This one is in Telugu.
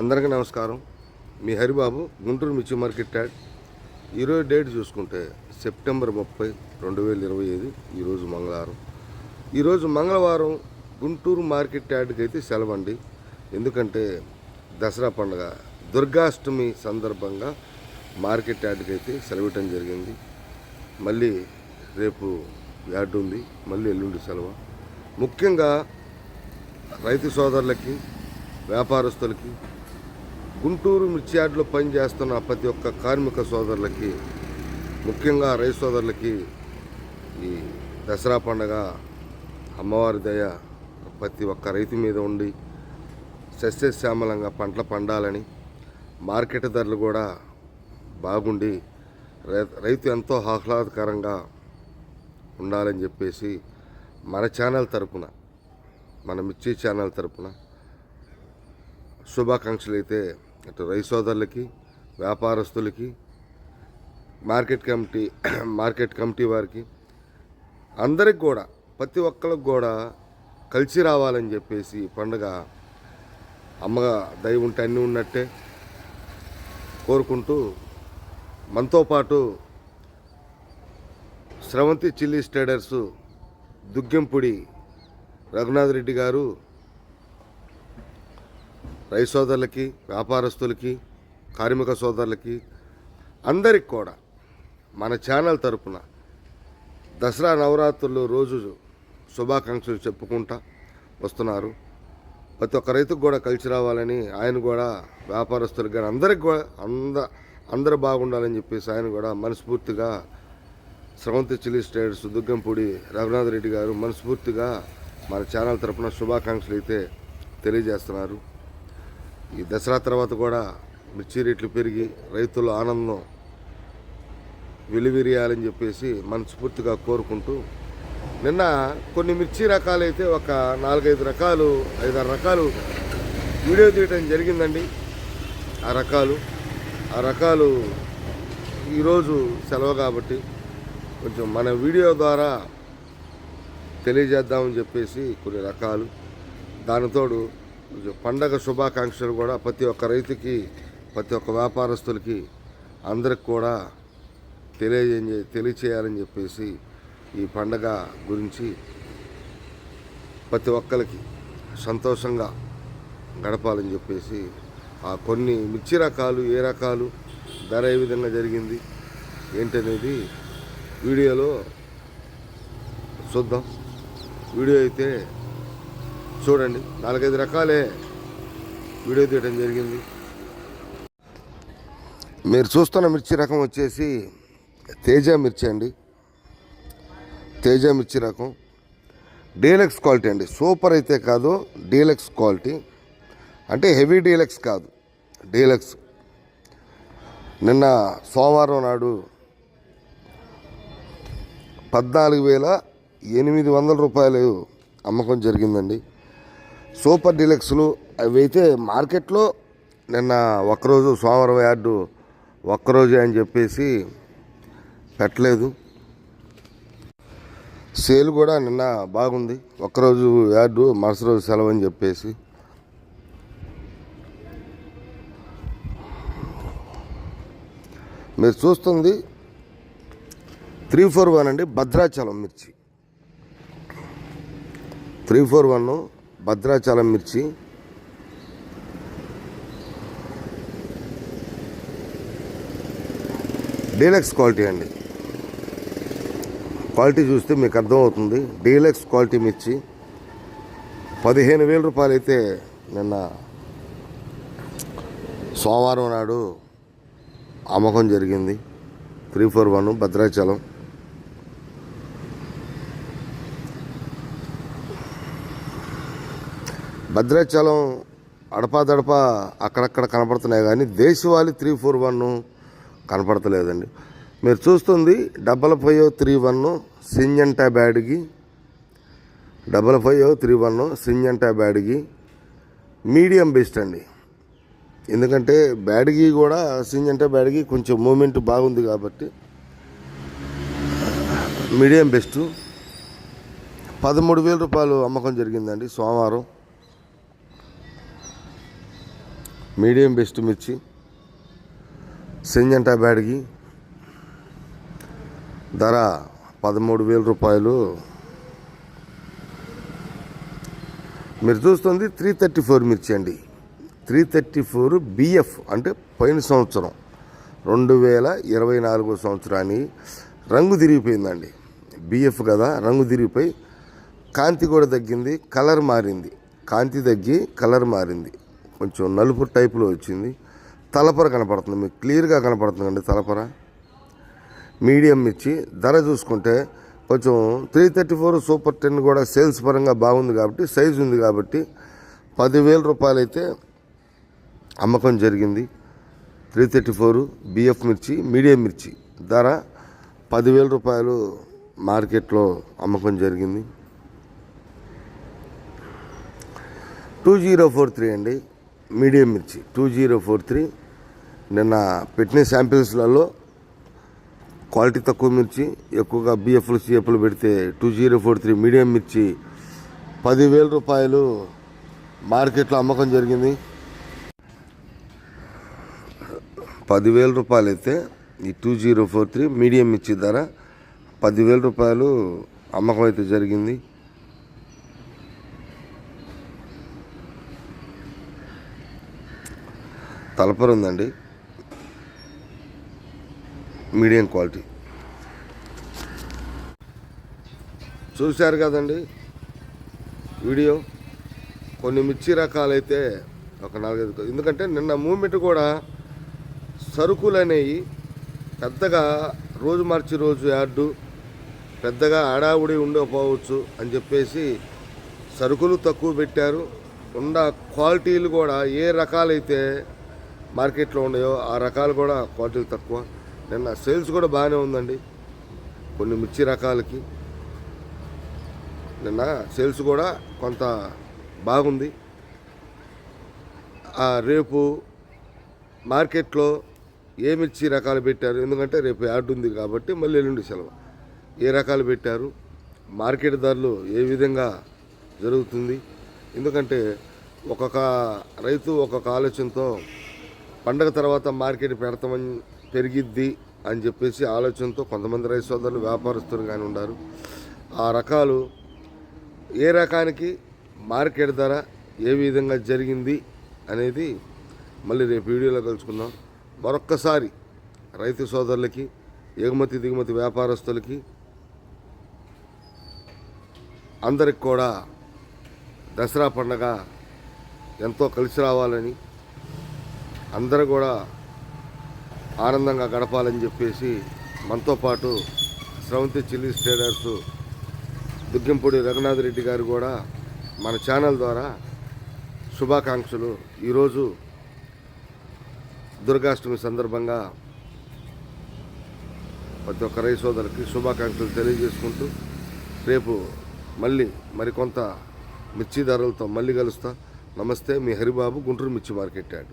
అందరికీ నమస్కారం. మీ హరిబాబు గుంటూరు మిర్చి మార్కెట్ యాడ్. ఈరోజు డేట్ చూసుకుంటే సెప్టెంబర్ ముప్పై రెండు వేల ఇరవై ఐదు ఈరోజు మంగళవారం. ఈరోజు మంగళవారం గుంటూరు మార్కెట్ యార్డ్కి అయితే సెలవండి. ఎందుకంటే దసరా పండుగ దుర్గాష్టమి సందర్భంగా మార్కెట్ యార్డ్కి అయితే సెలవిటం జరిగింది. మళ్ళీ రేపు యాడ్ ఉంది. మళ్ళీ ఎల్లుండి సెలవు. ముఖ్యంగా రైతు సోదరులకి వ్యాపారస్తులకి గుంటూరు మిర్చి యార్డులో పనిచేస్తున్న ప్రతి ఒక్క కార్మిక సోదరులకి ముఖ్యంగా రైతు సోదరులకి ఈ దసరా పండగ అమ్మవారి దయ ప్రతి ఒక్క రైతు మీద ఉండి సస్యశ్యామలంగా పంటలు పండాలని మార్కెట్ ధరలు కూడా బాగుండి రై- రైతు ఎంతో ఆహ్లాదకరంగా ఉండాలని చెప్పేసి మన ఛానల్ తరపున మన మిర్చి ఛానల్ తరపున శుభాకాంక్షలు అయితే అటు రై సోదరులకి వ్యాపారస్తులకి మార్కెట్ కమిటీ మార్కెట్ కమిటీ వారికి అందరికి కూడా ప్రతి ఒక్కరికి కూడా కలిసి రావాలని చెప్పేసి పండుగ అమ్మ దయ ఉంటే అన్నీ ఉన్నట్టే కోరుకుంటూ మనతో పాటు స్రవంతి చిల్లీ స్టేడర్సు దుగ్గెంపుడి రఘునాథ్ రెడ్డి గారు రైతు సోదరులకి వ్యాపారస్తులకి కార్మిక సోదరులకి అందరికి కూడా మన ఛానల్ తరపున దసరా నవరాత్రులు రోజు శుభాకాంక్షలు చెప్పుకుంటా వస్తున్నారు. ప్రతి ఒక్క రైతుకు కూడా కలిసి రావాలని ఆయన కూడా వ్యాపారస్తులకు కానీ అందరికి కూడా అంద అందరూ బాగుండాలని చెప్పేసి ఆయన కూడా మనస్ఫూర్తిగా స్రవంతి చిల్లీ స్టేట్స్ దుగ్గంపూడి రఘునాథ్ రెడ్డి గారు మనస్ఫూర్తిగా మన ఛానల్ తరపున శుభాకాంక్షలు అయితే తెలియజేస్తున్నారు. ఈ దసరా తర్వాత కూడా మిర్చి రేట్లు పెరిగి రైతుల ఆనందం వెలువిరియాలని చెప్పేసి మనస్ఫూర్తిగా కోరుకుంటూ నిన్న కొన్ని మిర్చి రకాలైతే ఒక నాలుగైదు రకాలు ఐదారు రకాలు వీడియో తీయటం జరిగిందండి. ఆ రకాలు ఆ రకాలు ఈరోజు సెలవు కాబట్టి కొంచెం మన వీడియో ద్వారా తెలియజేద్దామని చెప్పేసి కొన్ని రకాలు దానితోడు పండగ శుభాకాంక్షలు కూడా ప్రతి ఒక్క రైతుకి ప్రతి ఒక్క వ్యాపారస్తులకి అందరికి కూడా తెలియజే తెలియచేయాలని చెప్పేసి ఈ పండగ గురించి ప్రతి ఒక్కరికి సంతోషంగా గడపాలని చెప్పేసి ఆ కొన్ని మిర్చి రకాలు ఏ రకాలు ధర ఏ విధంగా జరిగింది ఏంటనేది వీడియోలో చూద్దాం. వీడియో అయితే చూడండి. నాలుగైదు రకాలే వీడియో తీయడం జరిగింది. మీరు చూస్తున్న మిర్చి రకం వచ్చేసి తేజ మిర్చి అండి. తేజ మిర్చి రకం. డీలక్స్ క్వాలిటీ అండి. సూపర్ అయితే కాదు డీలక్స్ క్వాలిటీ. అంటే హెవీ డీలక్స్ కాదు డీలక్స్. నిన్న సోమవారం నాడు పద్నాలుగు వేల ఎనిమిది వందల రూపాయలు అమ్మకం జరిగిందండి. సూపర్ డీలక్స్లు అవి అయితే మార్కెట్లో నిన్న ఒకరోజు సోమవారం యార్డు ఒక్కరోజే అని చెప్పేసి పెట్టలేదు. సేల్ కూడా నిన్న బాగుంది. ఒక్కరోజు యార్డు మరుసటి రోజు సెలవు అని చెప్పేసి. మీరు చూస్తుంది త్రీ ఫోర్ వన్ అండి భద్రాచలం మిర్చి. త్రీ ఫోర్ వన్ భద్రాచలం మిర్చి. డీలక్స్ క్వాలిటీ అండి. క్వాలిటీ చూస్తే మీకు అర్థమవుతుంది. డీలక్స్ క్వాలిటీ మిర్చి. పదిహేను వేల రూపాయలు అయితే నిన్న సోమవారం నాడు అమ్మకం జరిగింది. Three four one Bhadrachalam. Bhadrachalam అడపాదడప అక్కడక్కడ కనపడుతున్నాయి కానీ దేశవాళి త్రీ ఫోర్ వన్ కనపడతలేదండి. మీరు చూస్తుంది double five three one Syngenta బ్యాడ్కి double five three one Syngenta బ్యాడ్కి medium best అండి. ఎందుకంటే బ్యాడ్కి కూడా సింజంటా బ్యాడ్కి కొంచెం మూమెంట్ బాగుంది కాబట్టి మీడియం బెస్ట్. పదమూడు వేల రూపాయలు అమ్మకం జరిగిందండి సోమవారం. మీడియం బెస్ట్ మిర్చి సింజంటా బ్యాడ్కి ధర పదమూడు వేల రూపాయలు. మీరు చూస్తుంది త్రీ థర్టీ ఫోర్ మిర్చి అండి. త్రీ థర్టీ ఫోర్ బిఎఫ్ అంటే పోయిన సంవత్సరం రెండు వేల ఇరవై నాలుగో సంవత్సరాన్ని రంగు తిరిగిపోయిందండి. బిఎఫ్ కదా రంగు తిరిగిపోయి కాంతి కూడా తగ్గింది కలర్ మారింది. కాంతి తగ్గి కలర్ మారింది. కొంచెం నలుపు టైపులో వచ్చింది. తలపర కనపడుతుంది. మీకు క్లియర్గా కనపడుతుందండి తలపర. మీడియం ఇచ్చి ధర చూసుకుంటే కొంచెం three thirty four super ten కూడా సేల్స్ పరంగా బాగుంది కాబట్టి సైజు ఉంది కాబట్టి పదివేల రూపాయలు అయితే అమ్మకం జరిగింది. త్రీ థర్టీ ఫోర్ బిఎఫ్ మిర్చి మీడియం మిర్చి ధర పదివేల రూపాయలు మార్కెట్లో అమ్మకం జరిగింది. టూ జీరో ఫోర్ త్రీ అండి. మీడియం మిర్చి టూ జీరో ఫోర్ త్రీ నిన్న పెట్టిన శాంపిల్స్లలో క్వాలిటీ తక్కువ మిర్చి ఎక్కువగా బిఎఫ్లు సిఎఫ్లు పెడితే two zero four three medium మిర్చి పదివేల రూపాయలు మార్కెట్లో అమ్మకం జరిగింది. పదివేల రూపాయలు అయితే ఈ two zero four three medium మిర్చి ధర పదివేల రూపాయలు అమ్మకం అయితే జరిగింది. తలపర ఉందండి మీడియం క్వాలిటీ. చూశారు కదండి? వీడియో. కొన్ని మిర్చి రకాలైతే ఒక నాలుగైదు ఎందుకంటే నిన్న మూమెంట్ కూడా సరుకులు అనేవి పెద్దగా రోజు మార్చి రోజు యార్డు పెద్దగా ఆడావుడి ఉండకపోవచ్చు అని చెప్పేసి సరుకులు తక్కువ పెట్టారు. ఉన్న క్వాలిటీలు కూడా ఏ రకాలైతే మార్కెట్లో ఉన్నాయో ఆ రకాలు కూడా క్వాలిటీలు తక్కువ. నిన్న సేల్స్ కూడా బాగానే ఉందండి. కొన్ని మిర్చి రకాలకి. నిన్న సేల్స్ కూడా కొంత బాగుంది. ఆ రేపు మార్కెట్లో ఏ మిర్చి రకాలు పెట్టారు? ఎందుకంటే రేపు యాడ్ ఉంది కాబట్టి మళ్ళీ ఎల్లుండి సెలవు. ఏ రకాలు పెట్టారు? మార్కెట్ ధరలు ఏ విధంగా జరుగుతుంది? ఎందుకంటే ఒక్కొక్క రైతు ఒక్కొక్క ఆలోచనతో పండగ తర్వాత మార్కెట్ పెడతామని పెరిగిద్ది అని చెప్పేసి ఆలోచనతో కొంతమంది రైతు సోదరులు వ్యాపారస్తులు కానీ ఉన్నారు ఆ రకాలు ఏ రకానికి మార్కెట్ ధర ఏ విధంగా జరిగింది అనేది మళ్ళీ రేపు వీడియోలో కలుసుకుందాం. మరొక్కసారి రైతు సోదరులకి ఎగుమతి దిగుమతి వ్యాపారస్తులకి అందరికి కూడా దసరా పండగ ఎంతో కలిసి రావాలని అందరూ కూడా ఆనందంగా గడపాలని చెప్పేసి మనతో పాటు స్రవంతి చిల్లీ ట్రేడర్స్ దుగ్గింపూడి రఘునాథ్ రెడ్డి గారు కూడా మన ఛానల్ ద్వారా శుభాకాంక్షలు. ఈరోజు దుర్గాష్టమి సందర్భంగా ప్రతి ఒక్క రై సోదరుకి శుభాకాంక్షలు తెలియజేసుకుంటూ రేపు మళ్ళీ మరికొంత మిర్చి ధరలతో మళ్ళీ కలుస్తా. నమస్తే మీ హరిబాబు గుంటూరు మిర్చి మార్కెట్ యార్డ్.